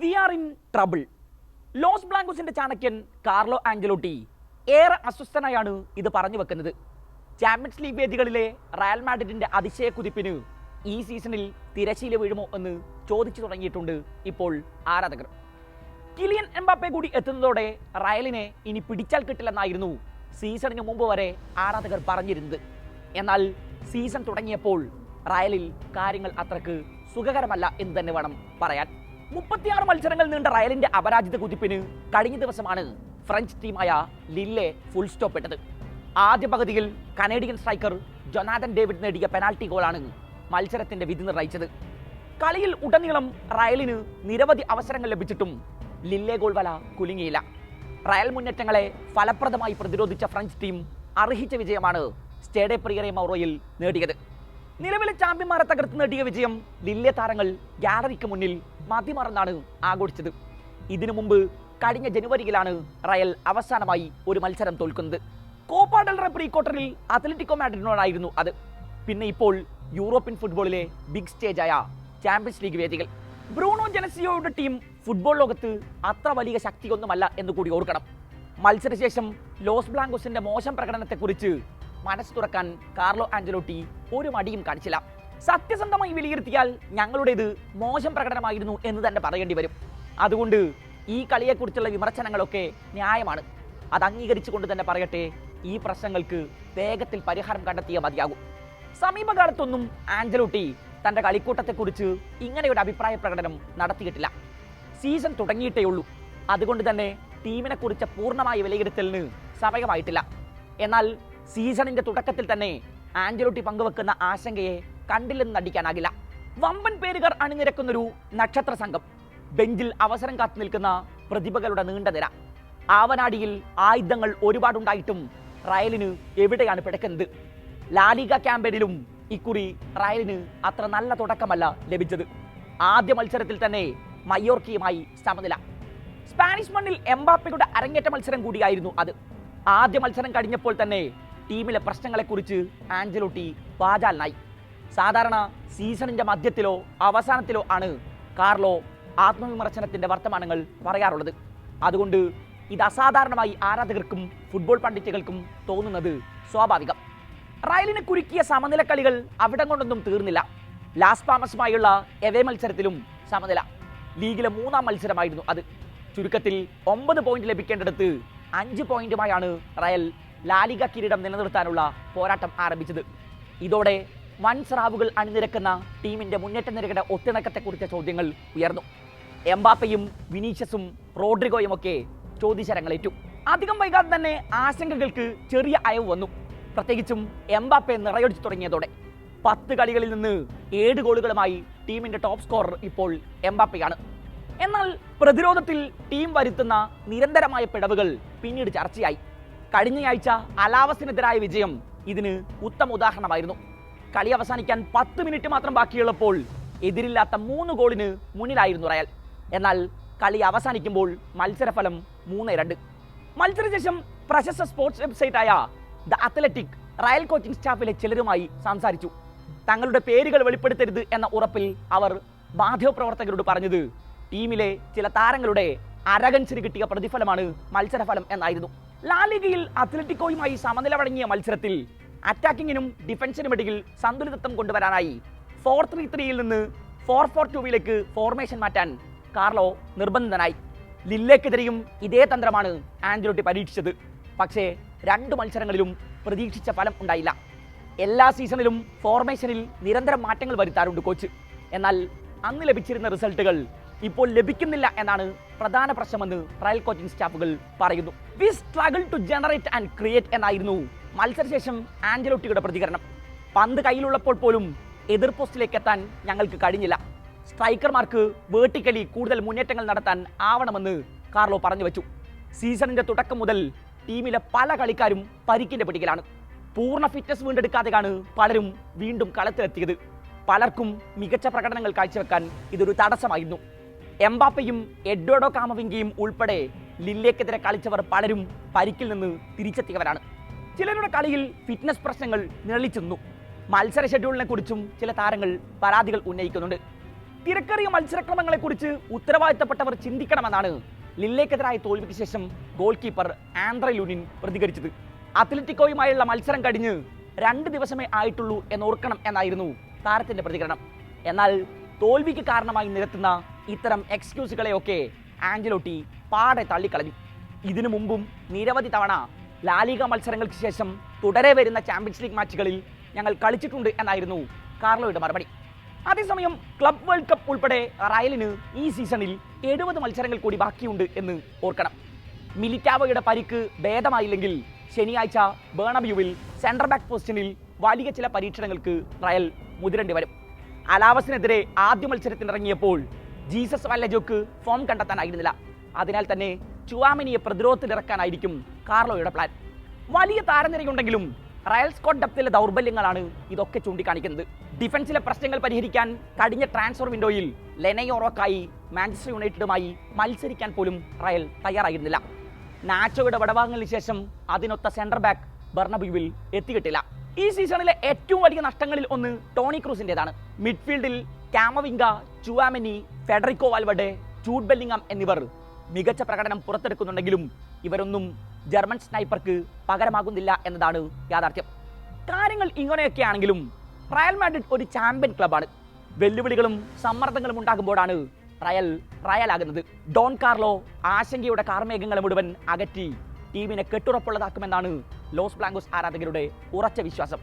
We are in trouble Los ബ്ലാങ്കോസിന്റെ ചാണക്യൻ Carlo Ancelotti ഏറെ അസ്വസ്ഥനായാണ് ഇത് പറഞ്ഞു വെക്കുന്നത്. ചാമ്പ്യൻസ് ലീഗ് വേദികളിലെ റയൽ മാഡ്രിഡിന്റെ അതിശയ കുതിപ്പിന് ഈ സീസണിൽ തിരശീല വീഴുമോ എന്ന് ചോദിച്ചു തുടങ്ങിയിട്ടുണ്ട് ഇപ്പോൾ ആരാധകർ. കിലിയൻ എംബാപ്പെ കൂടി എത്തുന്നതോടെ റയലിനെ ഇനി പിടിച്ചാൽ കിട്ടില്ലെന്നായിരുന്നു സീസണിന് മുമ്പ് വരെ ആരാധകർ പറഞ്ഞിരുന്നത്. എന്നാൽ സീസൺ തുടങ്ങിയപ്പോൾ റയലിൽ കാര്യങ്ങൾ അത്രയ്ക്ക് സുഖകരമല്ല എന്ന് തന്നെ വേണം പറയാൻ. മുപ്പത്തിയാറ് മത്സരങ്ങൾ നീണ്ട റയലിന്റെ അപരാജിത കുതിപ്പിന് കഴിഞ്ഞ ദിവസമാണ് ഫ്രഞ്ച് ടീമായ ലില്ലെ ഫുൾ സ്റ്റോപ്പ് ഇട്ടത്. ആദ്യ പകുതിയിൽ കനേഡിയൻ സ്ട്രൈക്കർ ജൊനാഥൻ ഡേവിഡ് നേടിയ പെനാൽറ്റി ഗോളാണ് മത്സരത്തിന്റെ വിധി നിർണയിച്ചത്. കളിയിൽ ഉടനീളം റയലിന് നിരവധി അവസരങ്ങൾ ലഭിച്ചിട്ടും ലില്ലെ ഗോൾ വല കുലുങ്ങിയില്ല. റയൽ മുന്നേറ്റങ്ങളെ ഫലപ്രദമായി പ്രതിരോധിച്ച ഫ്രഞ്ച് ടീം അർഹിച്ച വിജയമാണ് സ്റ്റേഡെ പ്രിയറെ മൗറോയിൽ നേടിയത്. നിലവിലെ ചാമ്പ്യന്മാരെ തകർത്ത് നേടിയ വിജയം ലില്ലെ താരങ്ങൾ ഗാലറിക്ക് മുന്നിൽ മതിമറന്നാണ് ആഘോഷിച്ചത്. ഇതിനു മുമ്പ് കഴിഞ്ഞ ജനുവരിയിലാണ് റയൽ അവസാനമായി ഒരു മത്സരം തോൽക്കുന്നത്. കോപ്പ ഡെൽ റേ പ്രീ ക്വാർട്ടറിൽ അത്ലറ്റിക്കോ മാഡ്രിഡിനോടായിരുന്നു അത്. പിന്നെ ഇപ്പോൾ യൂറോപ്യൻ ഫുട്ബോളിലെ ബിഗ് സ്റ്റേജായ ചാമ്പ്യൻസ് ലീഗ് വേദികൾ. ബ്രൂണോ ജനസിയോയുടെ ടീം ഫുട്ബോൾ ലോകത്ത് അത്ര വലിയ ശക്തിയൊന്നുമല്ല എന്ന് കൂടി ഓർക്കണം. മത്സരശേഷം ലോസ് ബ്ലാങ്കോസിന്റെ മോശം പ്രകടനത്തെക്കുറിച്ച് മനസ്സ് തുറക്കാൻ കാർലോ ആഞ്ചലോട്ടി ഒരു മടിയും കാണിച്ചില്ല. സത്യസന്ധമായി വിലയിരുത്തിയാൽ ഞങ്ങളുടേത് മോശം പ്രകടനമായിരുന്നു എന്ന് തന്നെ പറയേണ്ടി വരും. അതുകൊണ്ട് ഈ കളിയെക്കുറിച്ചുള്ള വിമർശനങ്ങളൊക്കെ ന്യായമാണ്. അത് അംഗീകരിച്ചുകൊണ്ട് തന്നെ പറയട്ടെ ഈ പ്രശ്നങ്ങൾക്ക് വേഗത്തിൽ പരിഹാരം കണ്ടെത്തിയ മതിയാകും. സമീപകാലത്തൊന്നും ആഞ്ചലോട്ടി തന്റെ കളിക്കൂട്ടത്തെക്കുറിച്ച് ഇങ്ങനെ ഒരു അഭിപ്രായ പ്രകടനം നടത്തിയിട്ടില്ല. സീസൺ തുടങ്ങിയിട്ടേ ഉള്ളൂ. അതുകൊണ്ട് തന്നെ ടീമിനെക്കുറിച്ച് പൂർണമായ വിലയിരുത്തലിന് സമയമായിട്ടില്ല എന്നാൽ സീസണിന്റെ തുടക്കത്തിൽ തന്നെ ആഞ്ചലോട്ടി പങ്കുവെക്കുന്ന ആശങ്കയെ കണ്ടില്ലെന്ന് നടിക്കാനാകില്ല. വമ്പൻ പേരുകാർ അണിനിരക്കുന്നൊരു നക്ഷത്ര സംഘം. ബെഞ്ചിൽ അവസരം കാത്തു നിൽക്കുന്ന പ്രതിഭകളുടെ നീണ്ട നിര. ആവനാടിയിൽ ആയുധങ്ങൾ ഒരുപാടുണ്ടായിട്ടും റയലിന് എവിടെയാണ് പിടക്കുന്നത്? ലാലിക ക്യാമ്പയിനിലും ഇക്കുറി റയലിന് അത്ര നല്ല തുടക്കമല്ല ലഭിച്ചത്. ആദ്യ മത്സരത്തിൽ തന്നെ മയോർക്കിയുമായി സമനില. സ്പാനിഷ് മണ്ണിൽ എംബാപ്പയുടെ അരങ്ങേറ്റ മത്സരം കൂടിയായിരുന്നു അത്. ആദ്യ മത്സരം കഴിഞ്ഞപ്പോൾ തന്നെ ടീമിലെ പ്രശ്നങ്ങളെക്കുറിച്ച് ആഞ്ചലോട്ടി വാചാലനായി സാധാരണ സീസണിന്റെ മധ്യത്തിലോ അവസാനത്തിലോ ആണ് കാർലോ ആത്മവിമർശനത്തിന്റെ വർത്തമാനങ്ങൾ പറയാറുള്ളത്. അതുകൊണ്ട് ഇത് അസാധാരണമായി ആരാധകർക്കും ഫുട്ബോൾ പണ്ഡിറ്റുകൾക്കും തോന്നുന്നത് സ്വാഭാവികം. റയലിനെ കുരുക്കിയ സമനില കളികൾ അവിടം കൊണ്ടൊന്നും തീർന്നില്ല. ലാസ് പാമസുമായുള്ള എവേ മത്സരത്തിലും സമനില. ലീഗിലെ മൂന്നാം മത്സരമായിരുന്നു അത്. ചുരുക്കത്തിൽ ഒമ്പത് പോയിന്റ് ലഭിക്കേണ്ടടുത്ത് അഞ്ച് പോയിന്റുമായാണ് റയൽ ലാലിക കിരീടം നിലനിർത്താനുള്ള പോരാട്ടം ആരംഭിച്ചത്. ഇതോടെ വൻ സ്രാവുകൾ അണിനിരക്കുന്ന ടീമിന്റെ മുന്നേറ്റ നിരകളുടെ ഒത്തിണക്കത്തെക്കുറിച്ച ചോദ്യങ്ങൾ ഉയർന്നു. എംബാപ്പയും വിനീഷ്യസും റോഡ്രിഗോയും ഒക്കെ ചോദ്യശരങ്ങളേറ്റു. അധികം വൈകാതെ തന്നെ ആശങ്കകൾക്ക് ചെറിയ അയവ് വന്നു. പ്രത്യേകിച്ചും എംബാപ്പെ നിറയൊടിച്ചു തുടങ്ങിയതോടെ. പത്ത് കളികളിൽ നിന്ന് ഏഴ് ഗോളുകളുമായി ടീമിന്റെ ടോപ്പ് സ്കോറർ ഇപ്പോൾ എംബാപ്പയാണ്. എന്നാൽ പ്രതിരോധത്തിൽ ടീം വരുത്തുന്ന നിരന്തരമായ പിഴവുകൾ പിന്നീട് ചർച്ചയായി. കഴിഞ്ഞയാഴ്ച അലാവസിനെതിരായ വിജയം ഇതിന് ഉത്തമ ഉദാഹരണമായിരുന്നു. കളി അവസാനിക്കാൻ പത്ത് മിനിറ്റ് മാത്രം ബാക്കിയുള്ളപ്പോൾ എതിരില്ലാത്ത മൂന്ന് ഗോളിന് മുന്നിലായിരുന്നു റയൽ. എന്നാൽ കളി അവസാനിക്കുമ്പോൾ മത്സരഫലം മൂന്ന് രണ്ട്. മത്സരശേഷം പ്രശസ്ത സ്പോർട്സ് വെബ്സൈറ്റായ ദ അത്ലറ്റിക് റയൽ കോച്ചിംഗ് സ്റ്റാഫിലെ ചിലരുമായി സംസാരിച്ചു. തങ്ങളുടെ പേരുകൾ വെളിപ്പെടുത്തരുത് എന്ന ഉറപ്പിൽ അവർ മാധ്യമപ്രവർത്തകരോട് പറഞ്ഞത് ടീമിലെ ചില താരങ്ങളുടെ അരകൻസിന് കിട്ടിയ പ്രതിഫലമാണ് മത്സരഫലം എന്നായിരുന്നു. ലാലിഗയിൽ അത്ലറ്റിക്കോയുമായി സമനില വഴങ്ങിയ മത്സരത്തിൽ അറ്റാക്കിങ്ങിനും ഡിഫൻസിനും ഇടയിൽ സന്തുലിതത്വം കൊണ്ടുവരാനായി ഫോർ ത്രീ ത്രീയിൽ നിന്ന് ഫോർ ഫോർ ടൂവിലേക്ക് ഫോർമേഷൻ മാറ്റാൻ കാർലോ നിർബന്ധിതനായി. ലില്ലയ്ക്കെതിരെയും ഇതേ തന്ത്രമാണ് ആൻജലോട്ടി പരീക്ഷിച്ചത്. പക്ഷേ രണ്ട് മത്സരങ്ങളിലും പ്രതീക്ഷിച്ച ഫലം ഉണ്ടായില്ല. എല്ലാ സീസണിലും ഫോർമേഷനിൽ നിരന്തരം മാറ്റങ്ങൾ വരുത്താറുണ്ട് കോച്ച് എന്നാൽ അന്ന് ലഭിച്ചിരുന്ന റിസൾട്ടുകൾ ഇപ്പോൾ ലഭിക്കുന്നില്ല എന്നാണ് പ്രധാന പ്രശ്നമെന്ന് ട്രയൽ കോച്ചിംഗ് സ്റ്റാഫുകൾ പറയുന്നു. We struggle to generate and create എന്നായിരുന്നു മത്സരശേഷം ആഞ്ചലോട്ടിയുടെ പ്രതികരണം. പന്ത് കയ്യിലുള്ളപ്പോൾ പോലും എതിർ പോസ്റ്റിലേക്ക് എത്താൻ ഞങ്ങൾക്ക് കഴിഞ്ഞില്ല. സ്ട്രൈക്കർമാർക്ക് വേർട്ടിക്കലി കൂടുതൽ മുന്നേറ്റങ്ങൾ നടത്താൻ ആവണമെന്ന് കാർലോ പറഞ്ഞു വെച്ചു. സീസണിന്റെ തുടക്കം മുതൽ ടീമിലെ പല കളിക്കാരും പരിക്കിന്റെ പിടിക്കലാണ് പൂർണ ഫിറ്റ്നസ് വീണ്ടെടുക്കാതെയാണ് പലരും വീണ്ടും കളത്തിലെത്തിയത്. പലർക്കും മികച്ച പ്രകടനങ്ങൾ കാഴ്ചവെക്കാൻ ഇതൊരു തടസ്സമായിരുന്നു. എംബാപ്പയും എഡ്വേർഡോ കാമവിംഗിയും ഉൾപ്പെടെ ലില്ലേക്കെതിരെ കളിച്ചവർ പലരും പരിക്കിൽ നിന്ന് തിരിച്ചെത്തിയവരാണ്. ചിലരുടെ കളിയിൽ ഫിറ്റ്നസ് പ്രശ്നങ്ങൾ നിഴലിച്ചെന്നു. മത്സര ഷെഡ്യൂളിനെ കുറിച്ചും ചില താരങ്ങൾ പരാതികൾ ഉന്നയിക്കുന്നുണ്ട്. തിരക്കേറിയ മത്സരക്രമങ്ങളെക്കുറിച്ച് ഉത്തരവാദിത്തപ്പെട്ടവർ ചിന്തിക്കണമെന്നാണ് ലില്ലേക്കെതിരായ തോൽവിക്ക് ശേഷം ഗോൾ കീപ്പർ ആൻഡ്ര ലുനിൻ പ്രതികരിച്ചത്. അത്ലറ്റിക്കോയുമായുള്ള മത്സരം കഴിഞ്ഞ് രണ്ട് ദിവസമേ ആയിട്ടുള്ളൂ എന്നോർക്കണം എന്നായിരുന്നു താരത്തിന്റെ പ്രതികരണം. എന്നാൽ തോൽവിക്ക് കാരണമായി നിരത്തുന്ന ഇത്തരം എക്സ്ക്യൂസുകളെയൊക്കെ ആഞ്ചലോട്ടി പാടെ തള്ളിക്കളഞ്ഞു. ഇതിനു മുമ്പും നിരവധി തവണ ലാലിക മത്സരങ്ങൾക്ക് ശേഷം തുടരെ വരുന്ന ചാമ്പ്യൻസ് ലീഗ് മാച്ചുകളിൽ ഞങ്ങൾ കളിച്ചിട്ടുണ്ട് എന്നായിരുന്നു കാർലോയുടെ മറുപടി. അതേസമയം ക്ലബ് വേൾഡ് കപ്പ് ഉൾപ്പെടെ റയലിന് ഈ സീസണിൽ എഴുപത് മത്സരങ്ങൾ കൂടി ബാക്കിയുണ്ട് എന്ന് ഓർക്കണം. മിലിറ്റാവോയുടെ പരിക്ക് ഭേദമായില്ലെങ്കിൽ ശനിയാഴ്ച ബേണബ്യുവിൽ സെൻട്രൽ ബാക്ക് പോസ്റ്റിനിൽ വലിയ ചില പരീക്ഷണങ്ങൾക്ക് റയൽ മുതിരേണ്ടി വരും അലാവസിനെതിരെ ആദ്യ മത്സരത്തിനിറങ്ങിയപ്പോൾ ജീസസ് വല്ല ജോക്ക് ഫോം കണ്ടെത്താനായിരുന്നില്ല. അതിനാൽ തന്നെ ചുവാമിനിയെ പ്രതിരോധത്തിലിറക്കാനായിരിക്കും കാർലോയുടെ പ്ലാൻ വലിയ താരനിരയുണ്ടെങ്കിലും റയൽ സ്കോട്ട് ഡെപ്തിലെ ദൗർബല്യങ്ങളാണ് ഇതൊക്കെ ചൂണ്ടിക്കാണിക്കുന്നത്. ഡിഫൻസിലെ പ്രശ്നങ്ങൾ പരിഹരിക്കാൻ കഴിഞ്ഞ ട്രാൻസ്ഫർ വിൻഡോയിൽ ലെനയോറോക്കായി മാഞ്ചസ്റ്റർ യുണൈറ്റഡുമായി മത്സരിക്കാൻ പോലും റയൽ തയ്യാറായിരുന്നില്ല. നാച്ചോയുടെ വടവാങ്ങലിന് ശേഷം അതിനൊത്ത സെന്റർ ബാക്ക് ബർണബുവിൽ എത്തിക്കിട്ടില്ല ഈ സീസണിലെ ഏറ്റവും വലിയ നഷ്ടങ്ങളിൽ ഒന്ന് ടോണി ക്രൂസിന്റെതാണ് മിഡ്ഫീൽഡിൽ Camavinga Tchouameni Federico Valverde Jude Bellingham എന്നിവർ മികച്ച പ്രകടനം പുറത്തെടുക്കുന്നുണ്ടെങ്കിലും ഇവരൊന്നും ജർമ്മൻ സ്നൈപ്പർക്ക് പകരമാകുന്നില്ല എന്നതാണ് യാഥാർത്ഥ്യം. കാര്യങ്ങൾ ഇങ്ങനെയൊക്കെയാണെങ്കിലും റയൽ മാഡ്രിഡ് ഒരു ചാമ്പ്യൻ ക്ലബാണ് വെല്ലുവിളികളും സമ്മർദ്ദങ്ങളും ഉണ്ടാകുമ്പോഴാണ് റയൽ റയലാകുന്നത്. ഡോൺ കാർലോ ആശങ്കയുടെ കാർമേഘങ്ങളെ മുഴുവൻ അകറ്റി ടീമിനെ കെട്ടുറപ്പുള്ളതാക്കുമെന്നാണ് ലോസ് ബ്ലാങ്കോസ് ആരാധകരുടെ ഉറച്ച വിശ്വാസം.